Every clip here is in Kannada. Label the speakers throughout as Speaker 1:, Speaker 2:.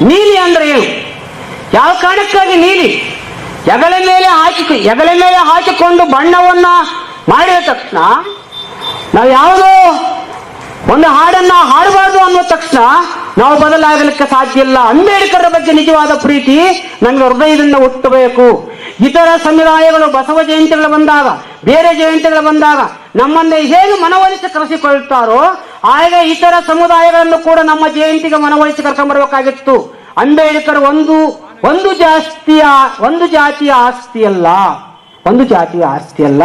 Speaker 1: ನೀಲಿ ಅಂದ್ರೆ ಏನು? ಯಾವ ಕಾರಣಕ್ಕಾಗಿ ನೀಲಿ? ಎಗಲ ಮೇಲೆ ಹಾಕಿ ಎಗಲ ಮೇಲೆ ಹಾಕಿಕೊಂಡು ಬಣ್ಣವನ್ನ ಮಾಡಿದ ತಕ್ಷಣ ನಾವು ಯಾವುದೋ ಒಂದು ಹಾಡನ್ನ ಹಾಡಬಾರ್ದು ಅನ್ನೋ ತಕ್ಷಣ ನಾವು ಬದಲಾಗಲಿಕ್ಕೆ ಸಾಧ್ಯ ಇಲ್ಲ. ಅಂಬೇಡ್ಕರ್ ಬಗ್ಗೆ ನಿಜವಾದ ಪ್ರೀತಿ ನಮಗೆ ಹೃದಯದಿಂದ ಹುಟ್ಟಬೇಕು. ಇತರ ಸಮುದಾಯಗಳು ಬಸವ ಜಯಂತಿಗಳು ಬಂದಾಗ, ಬೇರೆ ಜಯಂತಿಗಳು ಬಂದಾಗ ನಮ್ಮನ್ನು ಹೇಗೆ ಮನವೊಲಿಸಿ ಕರೆಸಿಕೊಳ್ತಾರೋ, ಹಾಗೆ ಇತರ ಸಮುದಾಯಗಳನ್ನು ಕೂಡ ನಮ್ಮ ಜಯಂತಿಗೆ ಮನವೊಲಿಸಿ ಕರ್ಕೊಂಡ್ಬರ್ಬೇಕಾಗಿತ್ತು ಅಂಬೇಡ್ಕರ್ ಒಂದು ಒಂದು ಜಾಸ್ತಿಯ, ಒಂದು ಜಾತಿಯ ಆಸ್ತಿ ಅಲ್ಲ. ಒಂದು ಜಾತಿಯ ಆಸ್ತಿ ಅಲ್ಲ.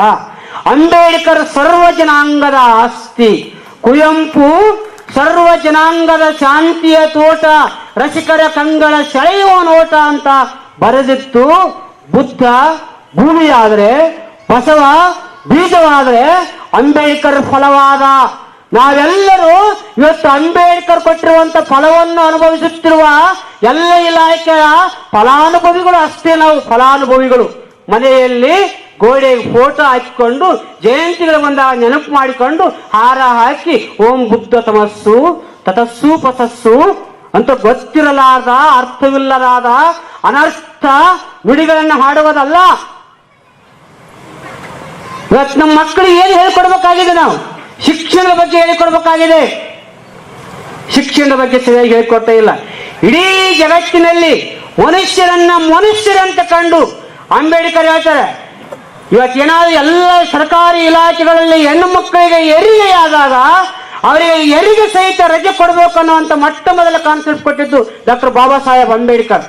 Speaker 1: ಅಂಬೇಡ್ಕರ್ ಸರ್ವ ಜನಾಂಗದ ಆಸ್ತಿ. ಕುವೆಂಪು ಜನಾಂಗದ ಶಾಂತಿಯ ತೋಟ, ರಸಿಕರ ಕಂಗಳ ಸೆಳೆಯುವ ನೋಟ ಅಂತ ಬರೆದಿತ್ತು. ಬುದ್ಧ ಭೂಮಿಯಾದರೆ, ಬಸವ ಬೀಜವಾದರೆ ಅಂಬೇಡ್ಕರ್ ಫಲವಾದ. ನಾವೆಲ್ಲರೂ ಇವತ್ತು ಅಂಬೇಡ್ಕರ್ ಕೊಟ್ಟಿರುವಂತ ಫಲವನ್ನು ಅನುಭವಿಸುತ್ತಿರುವ ಎಲ್ಲ ಇಲಾಖೆಯ ಫಲಾನುಭವಿಗಳು ಅಷ್ಟೇ ನಾವು, ಫಲಾನುಭವಿಗಳು. ಮನೆಯಲ್ಲಿ ಗೋಡೆಗೆ ಫೋಟೋ ಹಾಕಿಕೊಂಡು ಜಯಂತಿಗಳ ಬಂದಾಗ ನೆನಪು ಮಾಡಿಕೊಂಡು ಹಾರ ಹಾಕಿ, ಓಂ ಬುದ್ಧ ತಮಸ್ಸು. ತತಸ್ಸು ಪತಸ್ಸು ಅಂತ ಗೊತ್ತಿರಲಾದ ಅರ್ಥವಿಲ್ಲದಾದ, ಅನರ್ಥ ನುಡಿಗಳನ್ನು ಹಾಡುವುದಲ್ಲ. ಇವತ್ತು ನಮ್ಮ ಮಕ್ಕಳಿಗೆ ಏನು ಹೇಳ್ಕೊಡ್ಬೇಕಾಗಿದೆ ನಾವು? ಶಿಕ್ಷಣದ ಬಗ್ಗೆ ಹೇಳಿಕೊಡ್ಬೇಕಾಗಿದೆ. ಶಿಕ್ಷಣದ ಬಗ್ಗೆ ಸರಿಯಾಗಿ ಹೇಳಿಕೊಡ್ತಾ ಇಲ್ಲ. ಇಡೀ ಜಗತ್ತಿನಲ್ಲಿ ಮನುಷ್ಯರನ್ನ ಮನುಷ್ಯರಂತ ಕಂಡು ಅಂಬೇಡ್ಕರ್ ಹೇಳ್ತಾರೆ ಇವತ್ತೇನಾದ್ರೂ ಎಲ್ಲ ಸರ್ಕಾರಿ ಇಲಾಖೆಗಳಲ್ಲಿ ಹೆಣ್ಣು ಮಕ್ಕಳಿಗೆ ಹೆರಿಗೆಯಾದಾಗ ಅವರಿಗೆ ಎಲ್ಲಿಗೆ ಸಹಿತ ರಜೆ ಕೊಡಬೇಕು ಅನ್ನುವಂಥ ಮೊಟ್ಟ ಮೊದಲ ಕಾನ್ಸೆಪ್ಟ್ ಕೊಟ್ಟಿದ್ದು ಡಾಕ್ಟರ್ ಬಾಬಾ ಸಾಹೇಬ್ ಅಂಬೇಡ್ಕರ್.